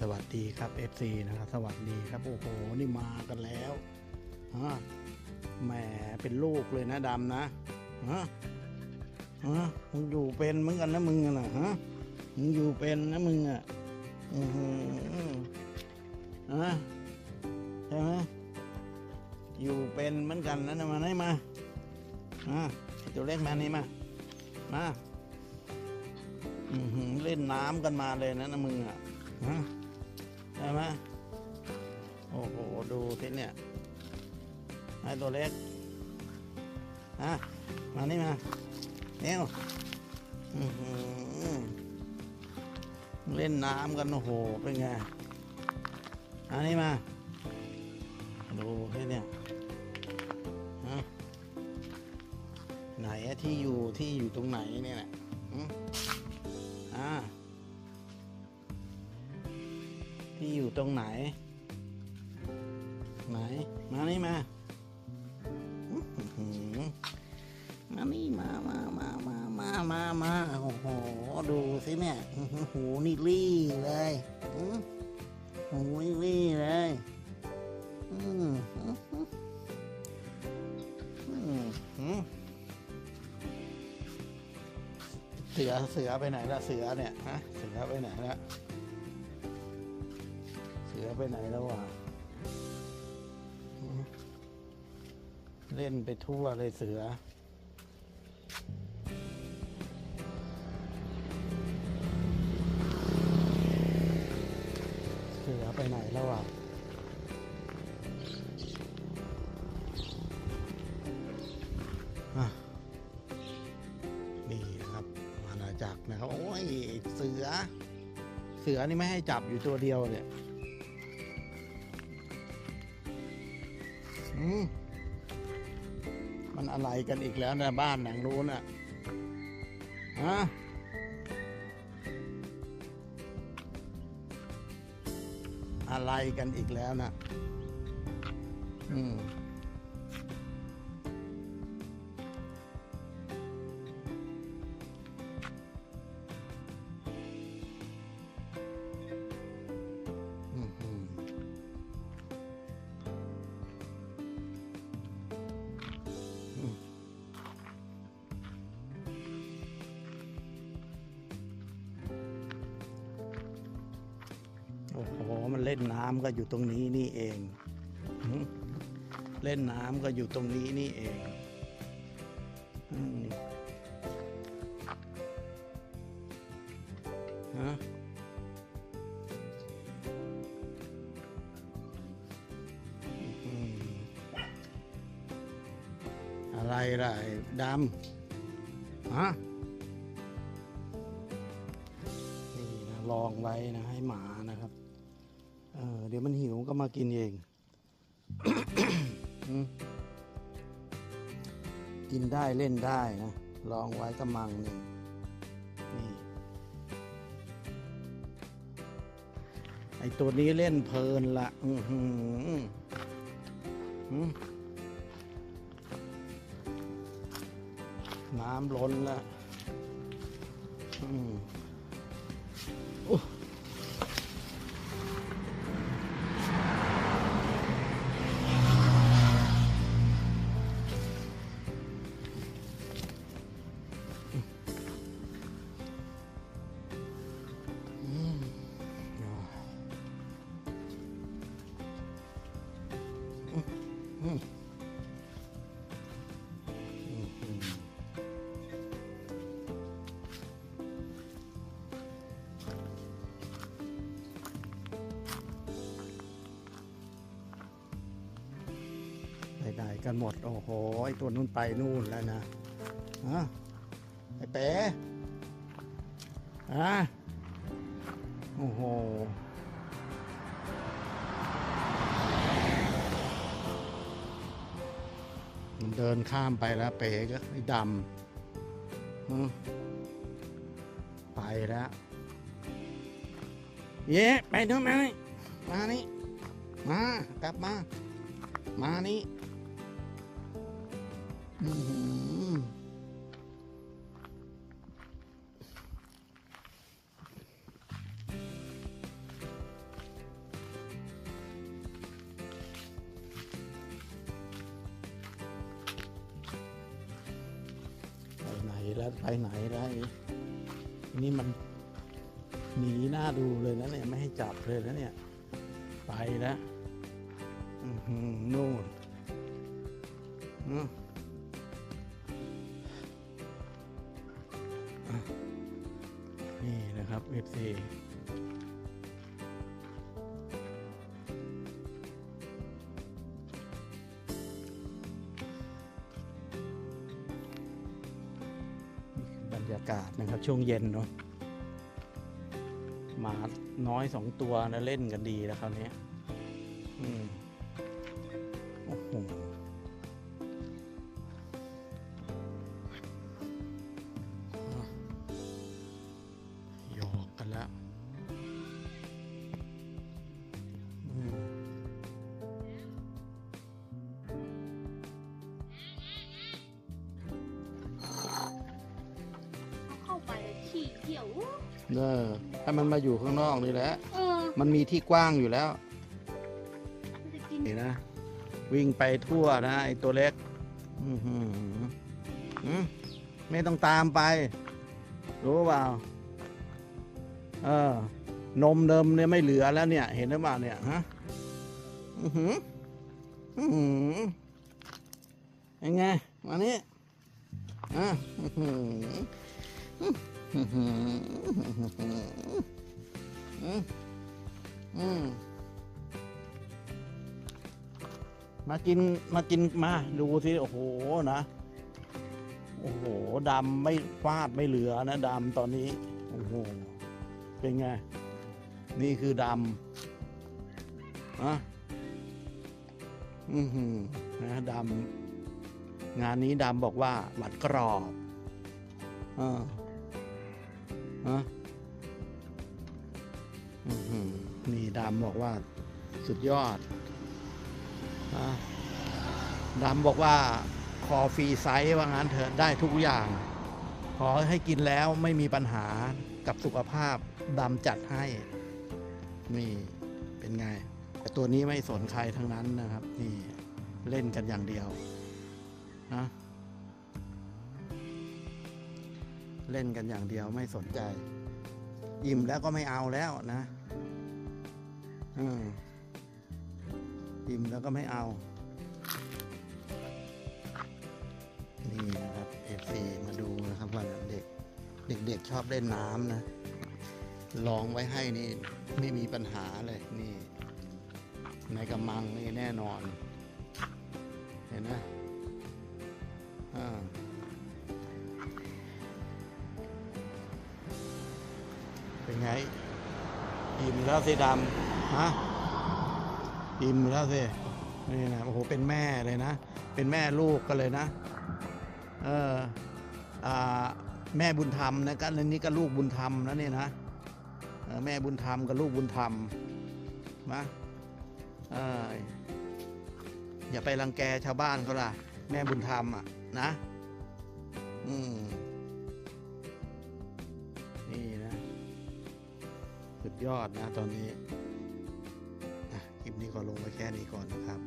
สวัสดีครับ FC นะครับ สวัสดีครับ โอ้โห นี่มากันแล้วฮะแหมเป็นลูกเลยนะดำนะฮะฮะมึงอยู่เป็นเหมือนกันนะมึงอะนะฮะมึงอยู่เป็นนะมึงอะอือฮะใช่ไหมอยู่เป็นเหมือนกันนะนะมาไหนมามาตัวเล็กมานี่มามาอือหือเล่นน้ำกันมาเลยนะนะมึงอะฮะ ช่ไหมโอ้โห ดูที่เนี่ยไอ้ตัวเล็กฮะมานี่มาเนี่ยวเล่นน้ำกันโอ้โห เป็นไงอันนี้มา ดูที่เนี่ยฮะไหนที่อยู่ที่อยู่ตรงไหนเนี่ยนะ ตรงไหน ไหน มานี่มา มานี่มามามามามามามาโอ้โห ดูสิเนี่ยอื้อหือหูนี่รี่เลยอื้อหูนี่รี่เลยอืมเสือเสือไปไหนละเสือเนี่ยฮะเสือไปไหนละ ไปไหนแล้ววะเล่นไปทั่วเลยเสือ เสือไปไหนแล้ววะอะนี่ครับอาณาจักรนะครับ โอ้ย เสือ เสือนี่ไม่ให้จับอยู่ตัวเดียวเนี่ย มันอะไรกันอีกแล้วนะบ้านหนังนู้นะ่ะฮะอะไรกันอีกแล้วนะอืม อ้โหมันเล่นน้ำก็อยู่ตรงนี้นี่เอง เล่นน้ำก็อยู่ตรงนี้นี่เองอืมฮะอะไรล่ะไอ้ดำฮะนี่นะลองไว้นะให้หมา เดี๋ยวมันหิวก็มากินเอง กินได้เล่นได้นะลองไว้กระมังหนึ่งนี่ไอตัวนี้เล่นเพลินละอือหืออืมน้ำล้นละอืม กันหมด โอ้โหไอตัวนู้นไปนู่นแล้วนะฮะไอเป๋ฮะโอ้โหมันเดินข้ามไปแล้วเป๋ก็ไอ้ดำไปแล้วเย้ไปทำไมมานี่มากลับมา มานี่ ไหนล้ไปไหนแล้วนี่มันหนีหน้าดูเลยนะเนี่ย ไม่ให้จับเลยนะเนี่ย ไปแล้วนู่นอืม นี่นะครับเอฟซีบรรยากาศนะครับช่วงเย็นเนาะหมาน้อยสองตัวนะเล่นกันดีแล้วคราวนี้ เออให้มันมาอยู่ข้างนอกนี่แหละ เออมันมีที่กว้างอยู่แล้ว มันจะกินนี่นะ วิ่งไปทั่วนะไอตัวเล็ก อือหืออืมไม่ต้องตามไป รู้เปล่าเออนมเดิมเนี่ยไม่เหลือแล้วเนี่ย เห็นหรือเปล่าเนี่ยฮะอือหืออือหือยังไงมานี่อะอื้อหืออื้อหืออื มากินมากินมาดูสิโอ้โหนะ โอ้โหดำไม่ฟาดไม่เหลือนะดำตอนนี้ โอ้โห เป็นไง นี่คือดำอะอือหือนะดำงานนี้ดำบอกว่าหวัดกรอบอ่าฮะอือ นี่ดำบอกว่าสุดยอดอะดำบอกว่าขอฟรีไซส์ว่างั้นเถอะได้ทุกอย่าง ขอให้กินแล้วไม่มีปัญหากับสุขภาพดำจัดให้ นี่เป็นไง แต่ตัวนี้ไม่สนใครทั้งนั้นนะครับ นี่เล่นกันอย่างเดียวนะ เล่นกันอย่างเดียวไม่สนใจ อิ่มแล้วก็ไม่เอาแล้วนะอืมอิ่มแล้วก็ไม่เอา นี่นะครับ FC มาดูนะครับว่าเด็ก เด็กๆชอบเล่นน้ำนะลองไว้ให้นี่ไม่มีปัญหาเลยนี่ ในกำมังนี่แน่นอน เห็นไหมอ่า แล้วสิดำฮะอิ่มแล้วสินี่นะโอ้โหเป็นแม่เลยนะ เป็นแม่ลูกกันเลยนะ เอออ่าแม่บุญธรรมนะกันนี่ก็ลูกบุญธรรมนะเนี่ยนะแม่บุญธรรมกับลูกบุญธรรมนะอออย่าไปรังแกชาวบ้านเขาล่ะ แม่บุญธรรมอะนะ อืม ยอดนะตอนนี้อะคลิปนี้ก็ลงไว้แค่นี้ก่อนนะครับ